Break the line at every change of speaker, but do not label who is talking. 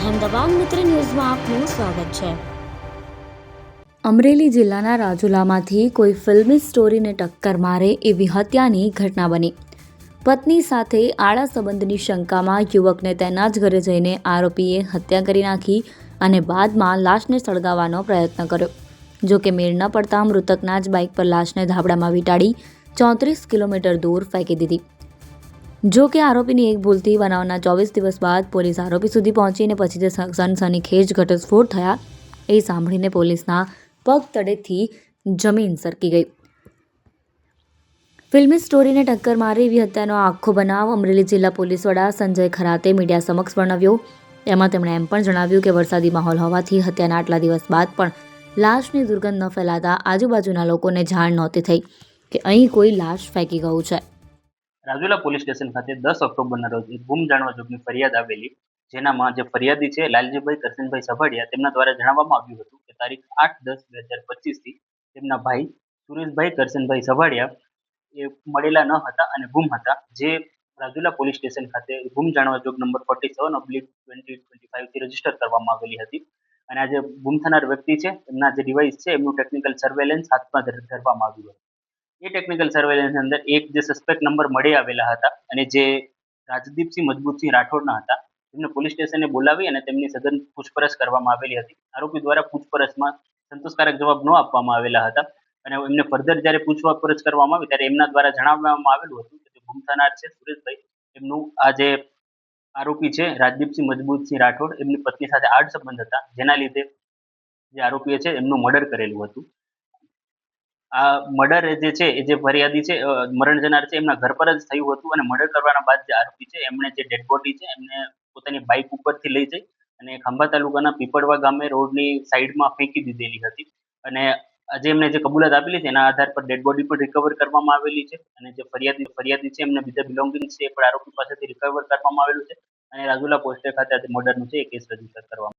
અહેમદાબાદ મિત્ર ન્યૂઝમાં આપનું સ્વાગત છે.
અમરેલી જિલ્લાના રાજુલામાંથી કોઈ ફિલ્મી સ્ટોરીને ટક્કર મારે એવી હત્યાની ઘટના બની. પત્ની સાથે આળા સંબંધની શંકામાં યુવકને તેના જ ઘરે જઈને આરોપીએ હત્યા કરી નાખી અને બાદમાં લાશને સળગાવવાનો પ્રયત્ન કર્યો. જો કે મેળ ન પડતા મૃતકના જ બાઇક પર લાશને ધાબળામાં વીંટાળી ચોત્રીસ કિલોમીટર દૂર ફેંકી દીધી. જો કે આરોપીની એક ભૂલથી બનાવના ચોવીસ દિવસ બાદ પોલીસ આરોપી સુધી પહોંચીને પછી તે સનસનીખેજ ઘટસ્ફોટ થયા એ સાંભળીને પોલીસના પગ તળેથી જમીન સરકી ગઈ ફિલ્મી સ્ટોરીને ટક્કર મારી એવી હત્યાનો આખો બનાવ અમરેલી જિલ્લા પોલીસ વડા સંજય ખરાતે મીડિયા સમક્ષ વર્ણવ્યો। એમાં તેમણે એમ પણ જણાવ્યું કે વરસાદી માહોલ હોવાથી હત્યાના આટલા દિવસ બાદ પણ લાશની દુર્ગંધ ન ફેલાતા આજુબાજુના લોકોને જાણ નહોતી થઈ કે અહીં કોઈ લાશ ફેંકી ગયું છે।
રાજુલા પોલીસ સ્ટેશન ખાતે દસ ઓક્ટોબરના રોજ એક ગુમ જાણવા જોગની ફરિયાદ આવેલી, જેનામાં જે ફરિયાદી છે, લાલજીભાઈ કરશનભાઈ સભાડિયા, તેમના દ્વારા જણાવવામાં આવ્યું હતું કે તારીખ આઠ દસ બે હજાર પચીસથી તેમના ભાઈ સુરેશભાઈ કરશનભાઈ સભાડિયા એ મળેલા ન હતા અને ગુમ હતા. જે રાજુલા પોલીસ સ્ટેશન ખાતે ગુમ જાણવા જોગ number forty seven oblique twenty twenty ફાઇવથી register કરવામાં આવેલી હતી. અને આ જે ગુમ થનાર વ્યક્તિ છે, એમના જે ડિવાઇસ છે, એમનું ટેકનિકલ સર્વેલન્સ હાથમાં ધરવામાં આવ્યું હતું. એ ટેકનિકલ સર્વેલન્સ અંદર એક જે સસ્પેક્ટ નંબર મળી આવેલા હતા અને જે રાજદીપસિંહ મજબૂતસિંહ રાઠોડના હતા તેમને પોલીસ સ્ટેશને બોલાવી અને તેમની સઘન પૂછપરછ કરવામાં આવેલી હતી. આરોપી દ્વારા પૂછપરછમાં સંતોષકારક જવાબ ન આપવામાં આવેલા હતા અને એમને ફર્ધર જ્યારે પૂછપરછ કરવામાં આવી ત્યારે એમના દ્વારા જણાવવામાં આવેલું હતું કે ગુમ થનાર છે સુરેશભાઈ, એમનું આ જે આરોપી છે રાજદીપસિંહ મજબૂતસિંહ રાઠોડ, એમની પત્ની સાથે આડ સંબંધ હતા. જેના લીધે જે આરોપીએ છે એમનું મર્ડર કરેલું હતું. આ મર્ડર જે છે, એ જે ફરિયાદી છે મરણ જનાર છે, એમના ઘર પર જ થયું હતું અને મર્ડર કરવાના બાદ જે આરોપી છે, એમણે જે ડેડ બોડી છે, એમને પોતાની બાઇક ઉપરથી લઈ જઈ અને ખંભા તાલુકાના પીપળવા ગામે રોડની સાઈડમાં ફેંકી દીધેલી હતી. અને આજે એમને જે કબૂલાત આપેલી છે, એના આધાર પર ડેડ બોડી પણ રિકવર કરવામાં આવેલી છે અને જે ફરિયાદી ફરિયાદી છે, એમને બીજા બિલોંગિંગ છે એ પણ આરોપી પાસેથી રિકવર કરવામાં આવેલું છે. અને રાજુલા પોસ્ટ ખાતે આજે મર્ડરનું છે, એ કેસ રજિસ્ટર કરવામાં